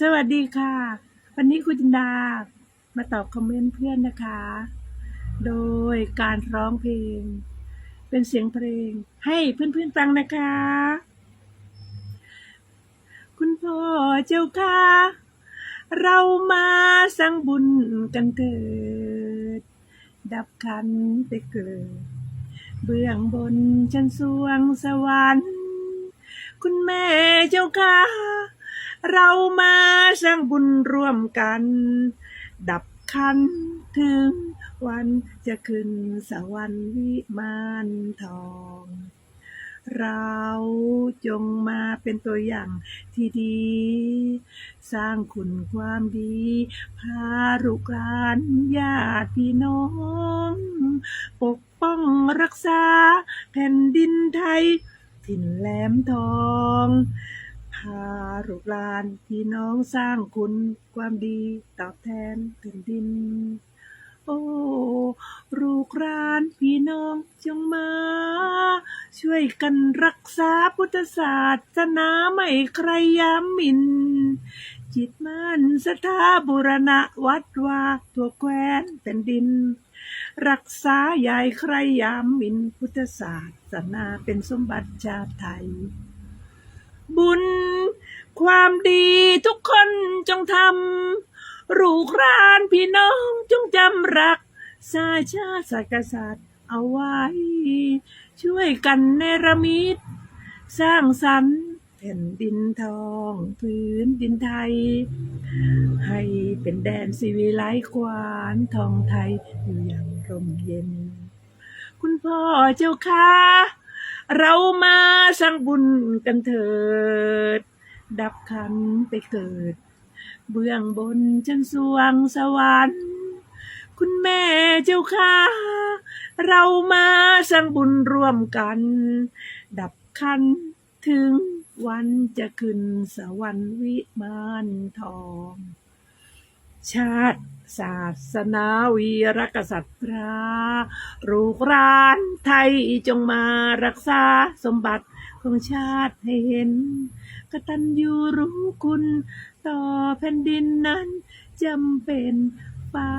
สวัสดีค่ะ วันนี้คุณจินดา มาตอบคอมเมนต์เพื่อนนะคะ โดยการร้องเพลง เป็นเสียงเพลง ให้เพื่อนๆฟังนะคะ คุณพ่อเจ้าค่ะเรามาสร้างบุญกันเถิด ดับขันไปเกิด เบื้องบนชั้นสวงสวรรค์ คุณแม่เจ้าค่ะ เรามาสร้างบุญร่วมกัน ดับขันถึงวันจะขึ้นสวรรค์วิมานทอง เราจงมาเป็นตัวอย่างที่ดี สร้างคุณความดี พาลูกหลานญาติพี่น้อง ปกป้องรักษาแผ่นดินไทยถิ่นแหลมทอง พาลูกหลานพี่น้องสร้างคุณความดีตอบแทนแผ่นดิน โอ้ลูกหลานพี่น้องจงมา ช่วยกันรักษาพุทธศาสนาไม่ใครยามหมินจิตมันสถาบุรณะวัดวาทั่วแควนแผ่นดิน รักษาใหญ่ใครยามมินพุทธศาสนาเป็นสมบัติชาติไทย บุญ ความดีทุกคนจงทำลูกหลานพี่น้องจงจำรักษาชาติศาสตร์กษัตริย์เอาไว้ ช่วยกันเนรมิต สร้างสรรค์แผ่นดินทองพื้นดินไทย ให้เป็นแดนสิวิไลควานทองไทยอยู่อย่างร่มเย็น คุณพ่อเจ้าค่ะ เรามาสร้างบุญกันเถิด ดับขันไปเกิด เบื้องบนชั้นสวงสวรรค์ คุณแม่เจ้าค่ะ เรามาสร้างบุญร่วมกัน ดับขันถึงวันจะขึ้นสวรรค์วิมานทอง ชาติ ศาสนาวีรกษัตราลูกหลานไทยจงมารักษาสมบัติของชาติให้เห็น กตัญญูรู้คุณ ต่อแผ่นดินนั้นจำเป็นฟ้า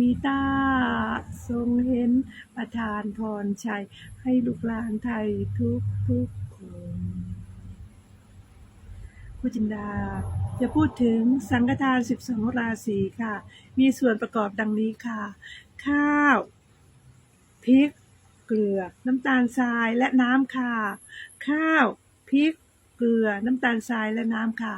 มีตา ทรงเห็นประทานพรชัย ให้ลูกหลานไทยทุกทุกคนผู้จินดา จะพูดถึงสังฆทาน 12 ราศีค่ะ มีส่วนประกอบดังนี้ค่ะ ข้าวพริก เกลือ น้ำตาลทรายและน้ำค่ะ ข้าวพริกเกลือ น้ำตาลทรายและน้ำค่ะ